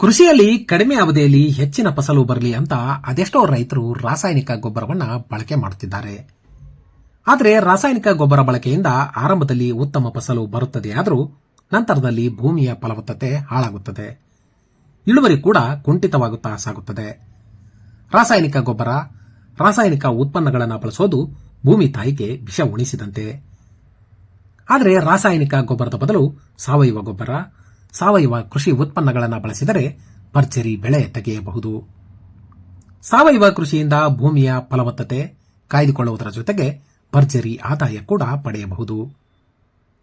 ಕೃಷಿಯಲ್ಲಿ ಕಡಿಮೆ ಅವಧಿಯಲ್ಲಿ ಹೆಚ್ಚಿನ ಫಸಲು ಬರಲಿ ಅಂತ ಅದೆಷ್ಟೋ ರೈತರು ರಾಸಾಯನಿಕ ಗೊಬ್ಬರವನ್ನು ಬಳಕೆ ಮಾಡುತ್ತಿದ್ದಾರೆ. ಆದರೆ ರಾಸಾಯನಿಕ ಗೊಬ್ಬರ ಬಳಕೆಯಿಂದ ಆರಂಭದಲ್ಲಿ ಉತ್ತಮ ಫಸಲು ಬರುತ್ತದೆ ಆದರೂ ನಂತರದಲ್ಲಿ ಭೂಮಿಯ ಫಲವತ್ತತೆ ಹಾಳಾಗುತ್ತದೆ. ಇಳುವರಿ ಕೂಡ ಕುಂಠಿತವಾಗುತ್ತಾ ಸಾಗುತ್ತದೆ. ರಾಸಾಯನಿಕ ಗೊಬ್ಬರ, ರಾಸಾಯನಿಕ ಉತ್ಪನ್ನಗಳನ್ನು ಬಳಸೋದು ಭೂಮಿ ತಾಯಿಗೆ ವಿಷ ಉಣಿಸಿದಂತೆ. ಆದರೆ ರಾಸಾಯನಿಕ ಗೊಬ್ಬರದ ಬದಲು ಸಾವಯವ ಗೊಬ್ಬರ ಸಾವಯವ ಕೃಷಿ ಉತ್ಪನ್ನಗಳನ್ನು ಬಳಸಿದರೆ ಭರ್ಜರಿ ಬೆಳೆ ತೆಗೆಯಬಹುದು. ಸಾವಯವ ಕೃಷಿಯಿಂದ ಭೂಮಿಯ ಫಲವತ್ತತೆ ಕಾಯ್ದುಕೊಳ್ಳುವುದರ ಜೊತೆಗೆ ಭರ್ಜರಿ ಆದಾಯ ಕೂಡ ಪಡೆಯಬಹುದು.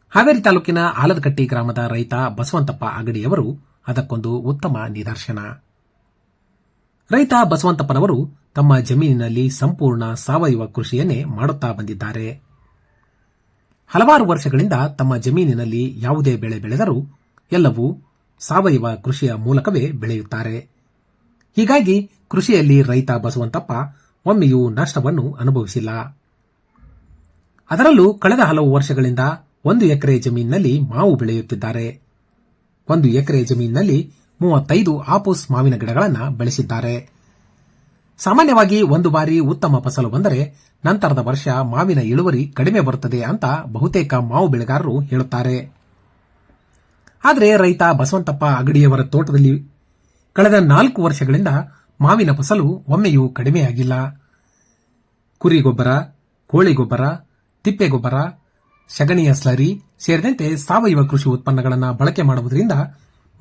ಹಾವೇರಿ ತಾಲೂಕಿನ ಆಲದಕಟ್ಟಿ ಗ್ರಾಮದ ರೈತ ಬಸವಂತಪ್ಪ ಅಂಗಡಿಯವರು ಅದಕ್ಕೊಂದು ಉತ್ತಮ ನಿದರ್ಶನ. ರೈತ ಬಸವಂತಪ್ಪನವರು ತಮ್ಮ ಜಮೀನಿನಲ್ಲಿ ಸಂಪೂರ್ಣ ಸಾವಯವ ಕೃಷಿಯನ್ನೇ ಮಾಡುತ್ತಾ ಬಂದಿದ್ದಾರೆ. ಹಲವಾರು ವರ್ಷಗಳಿಂದ ತಮ್ಮ ಜಮೀನಿನಲ್ಲಿ ಯಾವುದೇ ಬೆಳೆ ಬೆಳೆದರೂ ಎಲ್ಲವೂ ಸಾವಯವ ಕೃಷಿಯ ಮೂಲಕವೇ ಬೆಳೆಯುತ್ತಾರೆ. ಹೀಗಾಗಿ ಕೃಷಿಯಲ್ಲಿ ರೈತ ಬಸವಂತಪ್ಪ ಒಮ್ಮೆಯೂ ನಷ್ಟವನ್ನು ಅನುಭವಿಸಿಲ್ಲ. ಅದರಲ್ಲೂ ಕಳೆದ ಹಲವು ವರ್ಷಗಳಿಂದ ಒಂದು ಎಕರೆ ಜಮೀನಿನಲ್ಲಿ ಮಾವು ಬೆಳೆಯುತ್ತಿದ್ದಾರೆ. ಒಂದು ಎಕರೆ ಜಮೀನಿನಲ್ಲಿ ಮೂವತ್ತೈದು ಆಪೋಸ್ ಮಾವಿನ ಗಿಡಗಳನ್ನು ಬೆಳೆಸಿದ್ದಾರೆ. ಸಾಮಾನ್ಯವಾಗಿ ಒಂದು ಬಾರಿ ಉತ್ತಮ ಫಸಲು ಬಂದರೆ ನಂತರದ ವರ್ಷ ಮಾವಿನ ಇಳುವರಿ ಕಡಿಮೆ ಬರುತ್ತದೆ ಅಂತ ಬಹುತೇಕ ಮಾವು ಬೆಳೆಗಾರರು ಹೇಳುತ್ತಾರೆ. ಆದರೆ ರೈತ ಬಸವಂತಪ್ಪ ಅಗಡಿಯವರ ತೋಟದಲ್ಲಿ ಕಳೆದ ನಾಲ್ಕು ವರ್ಷಗಳಿಂದ ಮಾವಿನ ಫಸಲು ಒಮ್ಮೆಯೂ ಕಡಿಮೆಯಾಗಿಲ್ಲ. ಕುರಿ ಗೊಬ್ಬರ ಕೋಳಿ ಗೊಬ್ಬರ ತಿಪ್ಪೆ ಗೊಬ್ಬರ ಸಗಣಿಯ ಸ್ಲರಿ ಸೇರಿದಂತೆ ಸಾವಯವ ಕೃಷಿ ಉತ್ಪನ್ನಗಳನ್ನು ಬಳಕೆ ಮಾಡುವುದರಿಂದ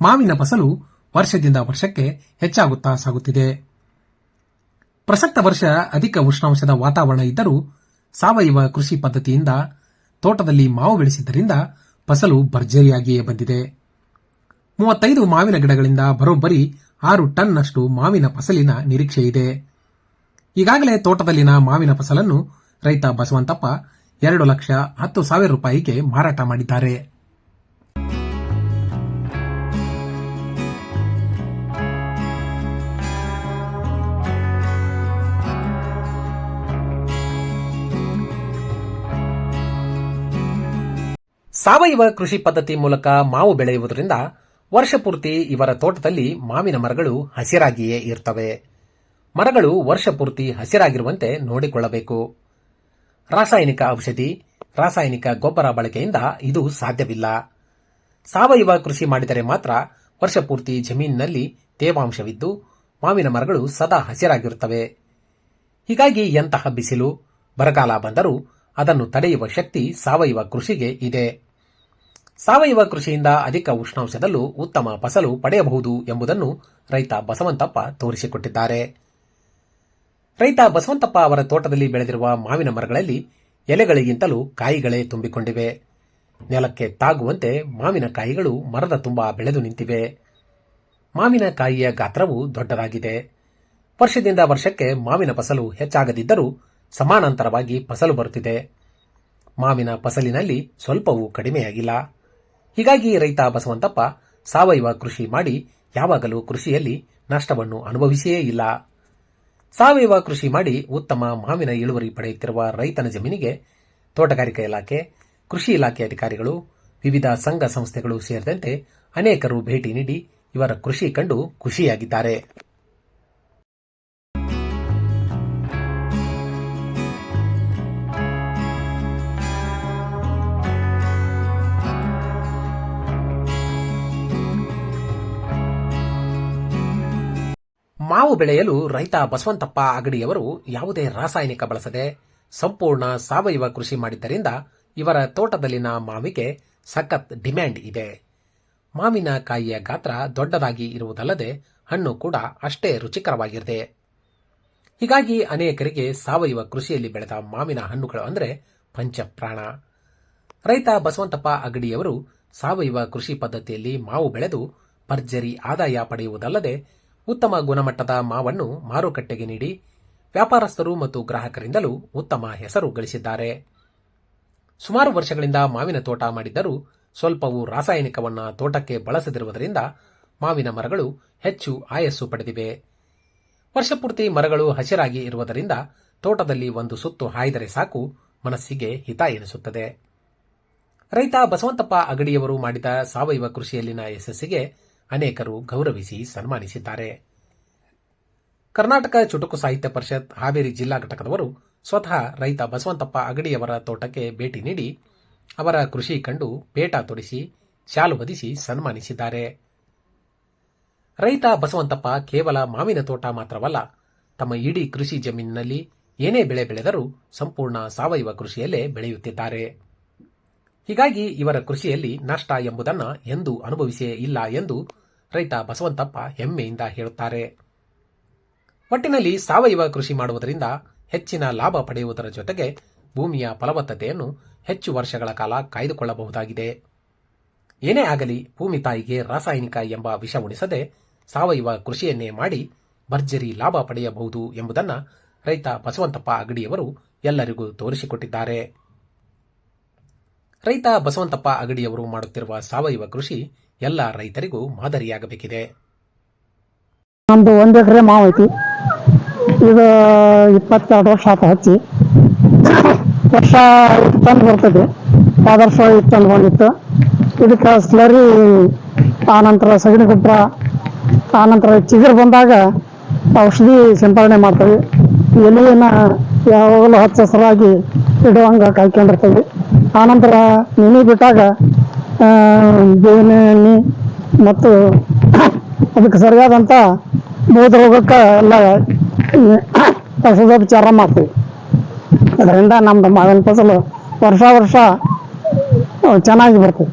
ಮಾವಿನ ಫಸಲು ವರ್ಷದಿಂದ ವರ್ಷಕ್ಕೆ ಹೆಚ್ಚಾಗುತ್ತಾ ಸಾಗುತ್ತಿದೆ. ಪ್ರಸಕ್ತ ವರ್ಷ ಅಧಿಕ ಉಷ್ಣಾಂಶದ ವಾತಾವರಣ ಇದ್ದರೂ ಸಾವಯವ ಕೃಷಿ ಪದ್ಧತಿಯಿಂದ ತೋಟದಲ್ಲಿ ಮಾವು ಬೆಳೆಸಿದ್ದರಿಂದ ಫಸಲು ಭರ್ಜರಿಯಾಗಿಯೇ ಬಂದಿದೆ. ಮೂವತ್ತೈದು ಮಾವಿನ ಗಿಡಗಳಿಂದ ಬರೋಬ್ಬರಿ ಆರು ಟನ್ನಷ್ಟು ಮಾವಿನ ಫಸಲಿನ ನಿರೀಕ್ಷೆ ಇದೆ. ಈಗಾಗಲೇ ತೋಟದಲ್ಲಿನ ಮಾವಿನ ಫಸಲನ್ನು ರೈತ ಬಸವಂತಪ್ಪ ಎರಡು ಲಕ್ಷ ಹತ್ತು ಸಾವಿರ ರೂಪಾಯಿಗೆ ಮಾರಾಟ ಮಾಡಿದ್ದಾರೆ. ಸಾವಯವ ಕೃಷಿ ಪದ್ಧತಿ ಮೂಲಕ ಮಾವು ಬೆಳೆಯುವುದರಿಂದ ವರ್ಷಪೂರ್ತಿ ಇವರ ತೋಟದಲ್ಲಿ ಮಾವಿನ ಮರಗಳು ಹಸಿರಾಗಿಯೇ ಇರ್ತವೆ. ಮರಗಳು ವರ್ಷಪೂರ್ತಿ ಹಸಿರಾಗಿರುವಂತೆ ನೋಡಿಕೊಳ್ಳಬೇಕು. ರಾಸಾಯನಿಕ ಔಷಧಿ, ರಾಸಾಯನಿಕ ಗೊಬ್ಬರ ಬಳಕೆಯಿಂದ ಇದು ಸಾಧ್ಯವಿಲ್ಲ. ಸಾವಯವ ಕೃಷಿ ಮಾಡಿದರೆ ಮಾತ್ರ ವರ್ಷಪೂರ್ತಿ ಜಮೀನಿನಲ್ಲಿ ತೇವಾಂಶವಿದ್ದು ಮಾವಿನ ಮರಗಳು ಸದಾ ಹಸಿರಾಗಿರುತ್ತವೆ. ಹೀಗಾಗಿ ಎಂತಹ ಬಿಸಿಲು, ಬರಗಾಲ ಬಂದರೂ ಅದನ್ನು ತಡೆಯುವ ಶಕ್ತಿ ಸಾವಯವ ಕೃಷಿಗೆ ಇದೆ. ಸಾವಯವ ಕೃಷಿಯಿಂದ ಅಧಿಕ ಉಷ್ಣಾಂಶದಲ್ಲೂ ಉತ್ತಮ ಫಸಲು ಪಡೆಯಬಹುದು ಎಂಬುದನ್ನು ರೈತ ಬಸವಂತಪ್ಪ ತೋರಿಸಿಕೊಟ್ಟಿದ್ದಾರೆ. ರೈತ ಬಸವಂತಪ್ಪ ಅವರ ತೋಟದಲ್ಲಿ ಬೆಳೆದಿರುವ ಮಾವಿನ ಮರಗಳಲ್ಲಿ ಎಲೆಗಳಿಗಿಂತಲೂ ಕಾಯಿಗಳೇ ತುಂಬಿಕೊಂಡಿವೆ. ನೆಲಕ್ಕೆ ತಾಗುವಂತೆ ಮಾವಿನ ಕಾಯಿಗಳು ಮರದ ತುಂಬ ಬೆಳೆದು ನಿಂತಿವೆ. ಮಾವಿನ ಕಾಯಿಯ ಗಾತ್ರವು ದೊಡ್ಡದಾಗಿದೆ. ವರ್ಷದಿಂದ ವರ್ಷಕ್ಕೆ ಮಾವಿನ ಫಸಲು ಹೆಚ್ಚಾಗದಿದ್ದರೂ ಸಮಾನಾಂತರವಾಗಿ ಫಸಲು ಬರುತ್ತಿದೆ. ಮಾವಿನ ಫಸಲಿನಲ್ಲಿ ಸ್ವಲ್ಪವೂ ಕಡಿಮೆಯಾಗಿಲ್ಲ. ಹೀಗಾಗಿ ರೈತ ಬಸವಂತಪ್ಪ ಸಾವಯವ ಕೃಷಿ ಮಾಡಿ ಯಾವಾಗಲೂ ಕೃಷಿಯಲ್ಲಿ ನಷ್ಟವನ್ನು ಅನುಭವಿಸಿಯೇ ಇಲ್ಲ. ಸಾವಯವ ಕೃಷಿ ಮಾಡಿ ಉತ್ತಮ ಮಾವಿನ ಇಳುವರಿ ಪಡೆಯುತ್ತಿರುವ ರೈತನ ಜಮೀನಿಗೆ ತೋಟಗಾರಿಕಾ ಇಲಾಖೆ, ಕೃಷಿ ಇಲಾಖೆ ಅಧಿಕಾರಿಗಳು, ವಿವಿಧ ಸಂಘ ಸಂಸ್ಥೆಗಳು ಸೇರಿದಂತೆ ಅನೇಕರು ಭೇಟಿ ನೀಡಿ ಇವರ ಕೃಷಿ ಕಂಡು ಖುಷಿಯಾಗಿದ್ದಾರೆ. ಮಾವು ಬೆಳೆಯಲು ರೈತ ಬಸವಂತಪ್ಪ ಅಗಡಿಯವರು ಯಾವುದೇ ರಾಸಾಯನಿಕ ಬಳಸದೆ ಸಂಪೂರ್ಣ ಸಾವಯವ ಕೃಷಿ ಮಾಡಿದ್ದರಿಂದ ಇವರ ತೋಟದಲ್ಲಿನ ಮಾವಿಗೆ ಸಖತ್ ಡಿಮ್ಯಾಂಡ್ ಇದೆ. ಮಾವಿನ ಕಾಯಿಯ ಗಾತ್ರ ದೊಡ್ಡದಾಗಿ ಇರುವುದಲ್ಲದೆ ಹಣ್ಣು ಕೂಡ ಅಷ್ಟೇ ರುಚಿಕರವಾಗಿರದೆ. ಹೀಗಾಗಿ ಅನೇಕರಿಗೆ ಸಾವಯವ ಕೃಷಿಯಲ್ಲಿ ಬೆಳೆದ ಮಾವಿನ ಹಣ್ಣುಗಳು ಅಂದರೆ ಪಂಚಪ್ರಾಣ. ರೈತ ಬಸವಂತಪ್ಪ ಅಗಡಿಯವರು ಸಾವಯವ ಕೃಷಿ ಪದ್ಧತಿಯಲ್ಲಿ ಮಾವು ಬೆಳೆದು ಭರ್ಜರಿ ಆದಾಯ ಪಡೆಯುವುದಲ್ಲದೆ ಉತ್ತಮ ಗುಣಮಟ್ಟದ ಮಾವನ್ನು ಮಾರುಕಟ್ಟೆಗೆ ನೀಡಿ ವ್ಯಾಪಾರಸ್ಥರು ಮತ್ತು ಗ್ರಾಹಕರಿಂದಲೂ ಉತ್ತಮ ಹೆಸರು ಗಳಿಸಿದ್ದಾರೆ. ಸುಮಾರು ವರ್ಷಗಳಿಂದ ಮಾವಿನ ತೋಟ ಮಾಡಿದ್ದರೂ ಸ್ವಲ್ಪವೂ ರಾಸಾಯನಿಕವನ್ನ ತೋಟಕ್ಕೆ ಬಳಸದಿರುವುದರಿಂದ ಮಾವಿನ ಮರಗಳು ಹೆಚ್ಚು ಆಯಸ್ಸು ಪಡೆದಿವೆ. ವರ್ಷಪೂರ್ತಿ ಮರಗಳು ಹಸಿರಾಗಿ ಇರುವುದರಿಂದ ತೋಟದಲ್ಲಿ ಒಂದು ಸುತ್ತು ಹಾಯ್ದರೆ ಸಾಕು ಮನಸ್ಸಿಗೆ ಹಿತ ಎನಿಸುತ್ತದೆ. ರೈತ ಬಸವಂತಪ್ಪ ಅಗಡಿಯವರು ಮಾಡಿದ ಸಾವಯವ ಕೃಷಿಯಲ್ಲಿನ ಯಶಸ್ಸಿಗೆ ಅನೇಕರು ಗೌರವಿಸಿ ಸನ್ಮಾನಿಸಿದ್ದಾರೆ. ಕರ್ನಾಟಕ ಚುಟುಕು ಸಾಹಿತ್ಯ ಪರಿಷತ್ ಹಾವೇರಿ ಜಿಲ್ಲಾ ಘಟಕದವರು ಸ್ವತಃ ರೈತ ಬಸವಂತಪ್ಪ ಅಗಡಿಯವರ ತೋಟಕ್ಕೆ ಭೇಟಿ ನೀಡಿ ಅವರ ಕೃಷಿ ಕಂಡು ಪೇಟ ತೊಡಿಸಿ, ಶಾಲು ಹೊದಿಸಿ ಸನ್ಮಾನಿಸಿದ್ದಾರೆ. ರೈತ ಬಸವಂತಪ್ಪ ಕೇವಲ ಮಾವಿನ ತೋಟ ಮಾತ್ರವಲ್ಲ, ತಮ್ಮ ಇಡೀ ಕೃಷಿ ಜಮೀನಿನಲ್ಲಿ ಏನೇ ಬೆಳೆ ಬೆಳೆದರೂ ಸಂಪೂರ್ಣ ಸಾವಯವ ಕೃಷಿಯಲ್ಲೇ ಬೆಳೆಯುತ್ತಿದ್ದಾರೆ. ಹೀಗಾಗಿ ಇವರ ಕೃಷಿಯಲ್ಲಿ ನಷ್ಟ ಎಂಬುದನ್ನು ಎಂದೂ ಅನುಭವಿಸೇ ಇಲ್ಲ ಎಂದು ರೈತ ಬಸವಂತಪ್ಪ ಹೆಮ್ಮೆಯಿಂದ ಹೇಳುತ್ತಾರೆ. ಒಟ್ಟಿನಲ್ಲಿ ಸಾವಯವ ಕೃಷಿ ಮಾಡುವುದರಿಂದ ಹೆಚ್ಚಿನ ಲಾಭ ಪಡೆಯುವುದರ ಜೊತೆಗೆ ಭೂಮಿಯ ಫಲವತ್ತತೆಯನ್ನು ಹೆಚ್ಚು ವರ್ಷಗಳ ಕಾಲ ಕಾಯ್ದುಕೊಳ್ಳಬಹುದಾಗಿದೆ. ಏನೇ ಆಗಲಿ ಭೂಮಿ ತಾಯಿಗೆ ರಾಸಾಯನಿಕ ಎಂಬ ವಿಷ ಉಣಿಸದೆ ಸಾವಯವ ಕೃಷಿಯನ್ನೇ ಮಾಡಿ ಭರ್ಜರಿ ಲಾಭ ಪಡೆಯಬಹುದು ಎಂಬುದನ್ನು ರೈತ ಬಸವಂತಪ್ಪ ಅಗಡಿಯವರು ಎಲ್ಲರಿಗೂ ತೋರಿಸಿಕೊಟ್ಟಿದ್ದಾರೆ. ರೈತ ಬಸವಂತಪ್ಪ ಅಗಡಿಯವರು ಮಾಡುತ್ತಿರುವ ಸಾವಯವ ಕೃಷಿ ಎಲ್ಲ ರೈತರಿಗೂ ಮಾದರಿಯಾಗಬೇಕಿದೆ. ನಮ್ದು ಒಂದು ಎಕರೆ ಮಾವು ಐತಿ. ಇದು ಇಪ್ಪತ್ತೆರಡು ವರ್ಷ ಆತ ಹಚ್ಚಿ. ವರ್ಷ ತಂದು ಬರ್ತದೆ. ಆದರ್ಶ ಇತ್ತಂದು ಬಂದಿತ್ತು. ಇದಕ್ಕೆ ಸ್ಲರಿ, ಆನಂತರ ಸಗಣಿ ಗೊಬ್ಬರ, ಆನಂತರ ಚಿಗುರು ಬಂದಾಗ ಔಷಧಿ ಸಿಂಪಡಣೆ ಮಾಡ್ತೀವಿ. ಎಲೆಯನ್ನ ಯಾವಾಗಲೂ ಹಚ್ಚ ಹಸಿರಾಗಿ ಇಡುವಂಗೆ ಕಾಯ್ಕೊಂಡಿರ್ತೀವಿ. ಆನಂತರ ನೆನೆ ಬಿಟ್ಟಾಗ ಬೇವಿನ ಎಣ್ಣೆ ಮತ್ತು ಅದಕ್ಕೆ ಸರಿಯಾದಂಥ ಬೋಧ ರೋಗಕ್ಕೆ ಎಲ್ಲ ಔಷಧೋಪಚಾರ ಮಾಡ್ತೀವಿ. ಅದರಿಂದ ನಮ್ದು ಮಾವಿನ ಫಸಲು ವರ್ಷ ವರ್ಷ ಚೆನ್ನಾಗಿ ಬರ್ತದೆ.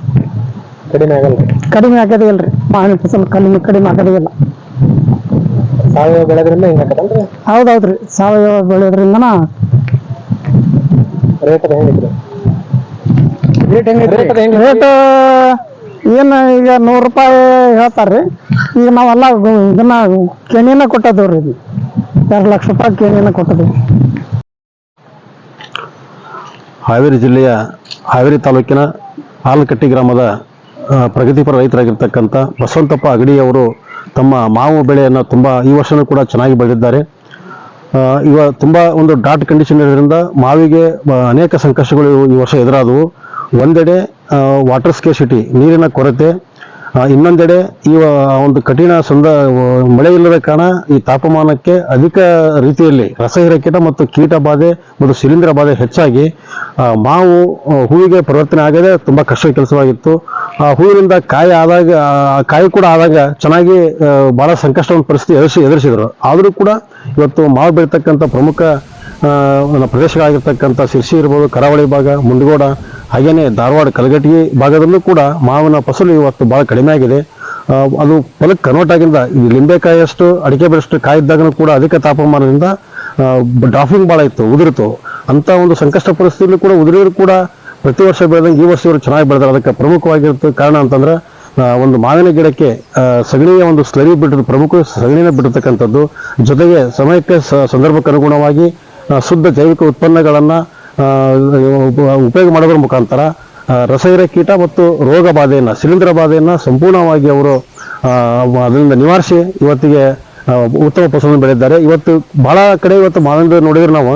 ಕಡಿಮೆ ಆಗಲ್ಲ. ಕಡಿಮೆ ಆಗದೇ ಇಲ್ರಿ. ಮಾವಿನ ಫಸಲು ಕಡಿಮೆ ಕಡಿಮೆ ಆಗದೇ ಇಲ್ಲ. ಸಾವಯವ ಬೆಳೆದ್ರಿಂದ ಹಿಂಗಂದ್ರೆ ಹೌದೌದ್ರಿ. ಸಾವಯವ ಬೆಳೆಯೋದ್ರಿಂದನ ರೇಟ್ ಹೆಂಗಿದ್ರೆ ರೇಟ್ ಹೆಂಗ್ ರೇಟ್ ಏನು ಈಗ ನೂರು ರೂಪಾಯಿ ಹೇಳ್ತಾರ್ರಿ. ಈಗ ನಾವೆಲ್ಲ ಇದನ್ನ ಕೆಣಿನ ಕೊಟ್ಟದೇವ್ರಿ ಇದು. ಎರಡು ಲಕ್ಷ ರೂಪಾಯಿ ಕೆಣಿನ ಕೊಟ್ಟದ್ರಿ. ಹಾವೇರಿ ಜಿಲ್ಲೆಯ ಹಾವೇರಿ ತಾಲೂಕಿನ ಹಾಲಕಟ್ಟಿ ಗ್ರಾಮದ ಪ್ರಗತಿಪರ ರೈತರಾಗಿರ್ತಕ್ಕಂಥ ಬಸವಂತಪ್ಪ ಅಗಡಿಯವರು ತಮ್ಮ ಮಾವು ಬೆಳೆಯನ್ನು ತುಂಬ ಈ ವರ್ಷನೂ ಕೂಡ ಚೆನ್ನಾಗಿ ಬೆಳೆದಿದ್ದಾರೆ. ಇವ ತುಂಬ ಒಂದು ಡಾಟ್ ಕಂಡೀಷನ್ ಇರೋದ್ರಿಂದ ಮಾವಿಗೆ ಅನೇಕ ಸಂಕಷ್ಟಗಳು ಈ ವರ್ಷ ಎದುರಾದವು. ಒಂದೆಡೆ ವಾಟರ್ ಸ್ಕೇಸಿಟಿ ನೀರಿನ ಕೊರತೆ ಇನ್ನೊಂದೆಡೆ ಈ ಒಂದು ಕಠಿಣ ಸಂದ ಮಳೆ ಇಲ್ಲದ ಕಾರಣ ಈ ತಾಪಮಾನಕ್ಕೆ ಅಧಿಕ ರೀತಿಯಲ್ಲಿ ರಸಹೀರ ಕೀಟ ಮತ್ತು ಕೀಟ ಬಾಧೆ ಮತ್ತು ಶಿಲೀಂಧ್ರ ಬಾಧೆ ಹೆಚ್ಚಾಗಿ ಮಾವು ಹೂವಿಗೆ ಪರಿವರ್ತನೆ ಆಗದೆ ತುಂಬ ಕಷ್ಟದ ಕೆಲಸವಾಗಿತ್ತು. ಆ, ಹೂವಿನಿಂದ ಕಾಯಿ ಆದಾಗ ಕಾಯಿ ಕೂಡ ಆದಾಗ ಚೆನ್ನಾಗಿ ಭಾಳ ಬಹಳ ಸಂಕಷ್ಟ ಪರಿಸ್ಥಿತಿ ಎದುರಿಸಿ, ಎದುರಿಸಿದರು. ಆದರೂ ಕೂಡ ಇವತ್ತು ಮಾವು ಬೆಳೀತಕ್ಕಂಥ ಪ್ರಮುಖ ಪ್ರದೇಶಗಳಾಗಿರ್ತಕ್ಕಂಥ ಶಿರ್ಸಿ ಇರ್ಬೋದು, ಕರಾವಳಿ ಭಾಗ, ಮುಂಡಗೋಡ ಹಾಗೇನೆ ಧಾರವಾಡ ಕಲಘಟಗಿ ಭಾಗದಲ್ಲೂ ಕೂಡ ಮಾವಿನ ಫಸಲು ಇವತ್ತು ಬಹಳ ಕಡಿಮೆ ಆಗಿದೆ. ಅದು ಫಲಕ್ಕೆ ಕನ್ವರ್ಟ್ ಆಗಿಂದ ಈ ಲಿಂಬೆಕಾಯಿಯಷ್ಟು ಅಡಿಕೆ ಬೆಳೆಷ್ಟು ಕಾಯಿದ್ದಾಗಲೂ ಕೂಡ ಅಧಿಕ ತಾಪಮಾನದಿಂದ ಡ್ರಾಫಿಂಗ್ ಭಾಳ ಇತ್ತು, ಉದುರಿತು. ಅಂತ ಒಂದು ಸಂಕಷ್ಟ ಪರಿಸ್ಥಿತಿಯಲ್ಲಿ ಕೂಡ ಉದುರಿದ್ರು ಕೂಡ ಪ್ರತಿ ವರ್ಷ ಬೆಳೆದಂಗೆ ಈ ವರ್ಷ ಇವರು ಚೆನ್ನಾಗಿ ಬೆಳೆದಾರೆ. ಅದಕ್ಕೆ ಪ್ರಮುಖವಾಗಿರುತ್ತೆ ಕಾರಣ ಅಂತಂದ್ರೆ ಒಂದು ಮಾವಿನ ಗಿಡಕ್ಕೆ ಸಗಣಿಯ ಒಂದು ಸ್ಲರಿ ಬಿಟ್ಟಿದ್ದು, ಪ್ರಮುಖ ಸಗಣಿನ ಬಿಟ್ಟಿರ್ತಕ್ಕಂಥದ್ದು. ಜೊತೆಗೆ ಸಮಯಕ್ಕೆ ಸಂದರ್ಭಕ್ಕೆ ಅನುಗುಣವಾಗಿ ಶುದ್ಧ ಜೈವಿಕ ಉತ್ಪನ್ನಗಳನ್ನು ಉಪಯೋಗ ಮಾಡೋದ್ರ ಮುಖಾಂತರ ರಸಹಿರ ಕೀಟ ಮತ್ತು ರೋಗ ಬಾಧೆಯನ್ನು, ಶಿಲೀಂಧ್ರ ಬಾಧೆಯನ್ನು ಸಂಪೂರ್ಣವಾಗಿ ಅವರು ಅದರಿಂದ ನಿವಾರಿಸಿ ಇವತ್ತಿಗೆ ಉತ್ತಮ ಫಸಲನ್ನು ಬೆಳೆದಿದ್ದಾರೆ. ಇವತ್ತು ಬಹಳ ಕಡೆ ಇವತ್ತು ಮಾವಿನ ನೋಡಿದ್ರೆ ನಾವು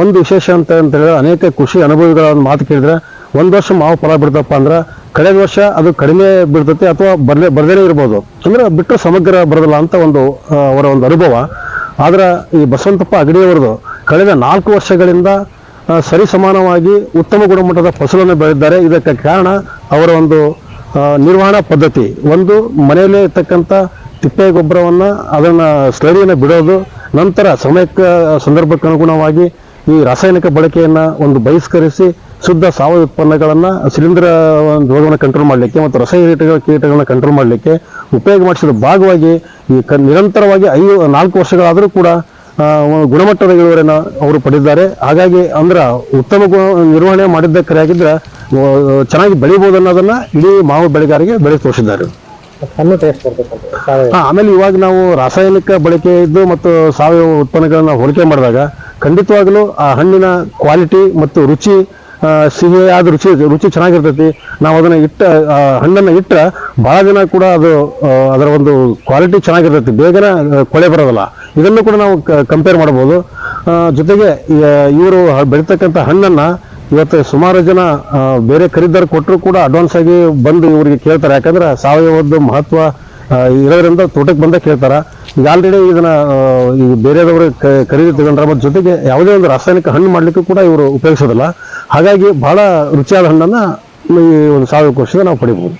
ಒಂದು ವಿಶೇಷ ಅಂತ ಅಂತ ಹೇಳಿದ್ರೆ ಅನೇಕ ಕೃಷಿ ಅನುಭವಿಗಳ ಮಾತು ಕೇಳಿದ್ರೆ, ಒಂದು ವರ್ಷ ಮಾವು ಫಲ ಬಿಡ್ತಪ್ಪ ಅಂದ್ರೆ, ಕಳೆದ ವರ್ಷ ಅದು ಕಡಿಮೆ ಬಿಡ್ತತಿ ಅಥವಾ ಬರಲೇ ಬರ್ದೇ ಇರ್ಬೋದು. ಅಂದ್ರೆ ಬಿಟ್ಟು ಸಮಗ್ರ ಬರೋದಿಲ್ಲ ಅಂತ ಒಂದು ಅವರ ಒಂದು ಅನುಭವ. ಆದ್ರೆ ಈ ಬಸವಂತಪ್ಪ ಅಗಡಿಯವರದು ಕಳೆದ ನಾಲ್ಕು ವರ್ಷಗಳಿಂದ ಸರಿ ಸಮಾನವಾಗಿ ಉತ್ತಮ ಗುಣಮಟ್ಟದ ಫಸಲನ್ನು ಬೆಳೆದಿದ್ದಾರೆ. ಇದಕ್ಕೆ ಕಾರಣ ಅವರ ಒಂದು ನಿರ್ವಹಣಾ ಪದ್ಧತಿ. ಒಂದು, ಮನೆಯಲ್ಲೇ ಇರ್ತಕ್ಕಂಥ ತಿಪ್ಪೆ ಗೊಬ್ಬರವನ್ನು ಅದನ್ನು ಸ್ಲರಿಯನ್ನು ಬಿಡೋದು. ನಂತರ ಸಮಯಕ್ಕೆ, ಸಂದರ್ಭಕ್ಕೆ ಅನುಗುಣವಾಗಿ ಈ ರಾಸಾಯನಿಕ ಬಳಕೆಯನ್ನು ಒಂದು ಬಹಿಷ್ಕರಿಸಿ ಶುದ್ಧ ಸಾವಯವ ಉತ್ಪನ್ನಗಳನ್ನು ಶಿಲೀಂಧ್ರ ರೋಗವನ್ನು ಕಂಟ್ರೋಲ್ ಮಾಡಲಿಕ್ಕೆ ಮತ್ತು ರಸಹೀರಿಟಗಳ ಕೀಟಗಳನ್ನು ಕಂಟ್ರೋಲ್ ಮಾಡಲಿಕ್ಕೆ ಉಪಯೋಗ ಮಾಡಿಸಿದ ಭಾಗವಾಗಿ ಈ ಕ ನಿರಂತರವಾಗಿ ಐದು, ನಾಲ್ಕು ವರ್ಷಗಳಾದರೂ ಕೂಡ ಗುಣಮಟ್ಟದ ಇಳುವರಿಯನ್ನು ಅವರು ಪಡೆದಿದ್ದಾರೆ. ಹಾಗಾಗಿ ಅಂದ್ರೆ ಉತ್ತಮ ಗು ನಿರ್ವಹಣೆ ಮಾಡಿದ್ದಕ್ಕರಾಗಿದ್ದರೆ ಚೆನ್ನಾಗಿ ಬೆಳಿಬಹುದು ಅನ್ನೋದನ್ನ ಇಡೀ ಮಾವು ಬೆಳೆಗಾರರಿಗೆ ಬೆಳೆ ತೋರಿಸಿದ್ದಾರೆ. ಆಮೇಲೆ ಇವಾಗ ನಾವು ರಾಸಾಯನಿಕ ಬಳಕೆ ಇದ್ದು ಮತ್ತು ಸಾವಯವ ಉತ್ಪನ್ನಗಳನ್ನ ಹೋಲಿಕೆ ಮಾಡಿದಾಗ ಖಂಡಿತವಾಗಲೂ ಆ ಹಣ್ಣಿನ ಕ್ವಾಲಿಟಿ ಮತ್ತು ರುಚಿ ಸಿಹಿ ಆದ ರುಚಿ ರುಚಿ ಚೆನ್ನಾಗಿರ್ತೈತಿ. ನಾವು ಅದನ್ನು ಇಟ್ಟ ಹಣ್ಣನ್ನು ಇಟ್ಟರೆ ಭಾಳ ದಿನ ಕೂಡ ಅದು ಅದರ ಒಂದು ಕ್ವಾಲಿಟಿ ಚೆನ್ನಾಗಿರ್ತೈತಿ. ಬೇಗನೆ ಕೊಳೆ ಬರೋದಲ್ಲ. ಇದನ್ನು ಕೂಡ ನಾವು ಕಂಪೇರ್ ಮಾಡ್ಬೋದು. ಜೊತೆಗೆ ಇವರು ಬೆಳೀತಕ್ಕಂಥ ಹಣ್ಣನ್ನು ಇವತ್ತು ಸುಮಾರು ಜನ ಬೇರೆ ಖರೀದಾರ ಕೊಟ್ಟರು ಕೂಡ ಅಡ್ವಾನ್ಸ್ ಆಗಿ ಬಂದು ಇವರಿಗೆ ಕೇಳ್ತಾರೆ. ಯಾಕಂದ್ರೆ ಸಾವಯವದ್ದು ಮಹತ್ವ ಇರೋದ್ರಿಂದ ತೋಟಕ್ಕೆ ಬಂದ ಕೇಳ್ತಾರೆ. ಈಗ ಆಲ್ರೆಡಿ ಇದನ್ನ ಈ ಬೇರೆದವರು ಖರೀದಿ ತಗೊಂಡ್ರೆ, ಮತ್ತು ಜೊತೆಗೆ ಯಾವುದೇ ಒಂದು ರಾಸಾಯನಿಕ ಹಣ್ಣು ಮಾಡಲಿಕ್ಕೂ ಕೂಡ ಇವರು ಉಪಯೋಗಿಸೋದಿಲ್ಲ. ಹಾಗಾಗಿ ಬಹಳ ರುಚಿಯಾದ ಹಣ್ಣನ್ನು ಈ ಒಂದು ಸಾವಿರ ವರ್ಷದ ನಾವು ಪಡಿಬೋದು.